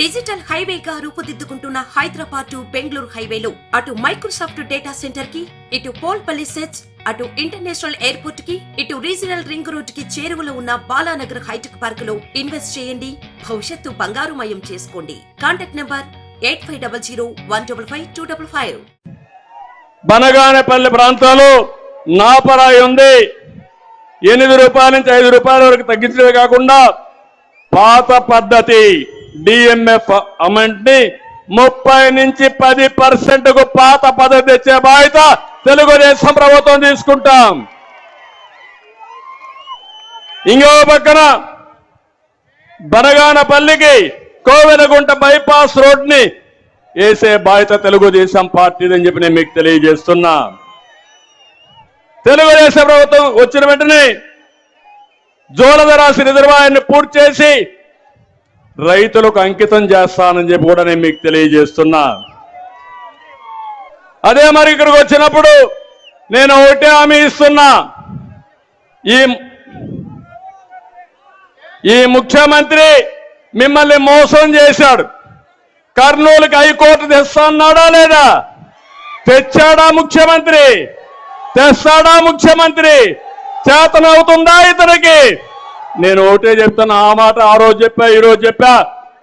Digital హైవేగా రూపుదిద్దుకుంటున్న Hyderabad to Bengaluru హైవేలో. అటు మైక్రోసాఫ్ట్ డేటా సెంటర్కి ఇటు పోల్పల్లి సెట్స్ అటు ఇంటర్నేషనల్ ఎయిర్పోర్ట్కి ఇటు రీజనల్ రింగ్ రోడ్కి చేరువలో ఉన్న బాలానగర్ హైటెక్ పార్క్లో ఇన్వెస్ట్ చేయండి. భవిష్యత్తు బంగారుమయం చేసుకోండి. Contact number eight five double zero one double five two double five. Banaganapalle ప్రాంతాలు నాపరాయి ఉంది. ఎనిమిది రూపాయల నుంచి ఐదు రూపాయల వరకు తగ్గించడమే కాకుండా పాత పద్ధతి. డిఎంఎఫ్ అమౌంట్ని ముప్పై నుంచి పది పర్సెంట్కు పాత పద్ధతి తెచ్చే బాధ్యత తెలుగుదేశం ప్రభుత్వం తీసుకుంటాం. ఇంకో పక్కన బనగానపల్లికి కోవెలగుంట బైపాస్ రోడ్ని వేసే బాధ్యత తెలుగుదేశం పార్టీదని చెప్పి నేను మీకు తెలియజేస్తున్నా. తెలుగుదేశం ప్రభుత్వం వచ్చిన వెంటనే జోలదరాశి రిజర్వాయర్ని పూర్తి చేసి రైతులకు అంకితం చేస్తానని చెప్పి కూడా నేను మీకు తెలియజేస్తున్నా. అదే మరి ఇక్కడికి వచ్చినప్పుడు నేను ఒకటే హామీ ఇస్తున్నా. ఈ ఈ ముఖ్యమంత్రి మిమ్మల్ని మోసం చేశాడు. కర్నూలుకి హైకోర్టు తెస్తాన్నాడా లేదా? తెచ్చాడా ముఖ్యమంత్రి? తెస్తాడా ముఖ్యమంత్రి? చేతనవుతుందా ఇతనికి? నేను ఒకటే చెప్తాను ఆ మాట ఆ రోజు చెప్పా ఈ రోజు చెప్పా.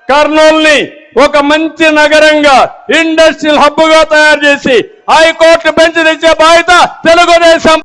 కర్నూలుని ఒక మంచి నగరంగా ఇండస్ట్రియల్ హబ్గా తయారు చేసి హైకోర్టు బెంచ్ తెచ్చే బాధ్యత తెలుగుదేశం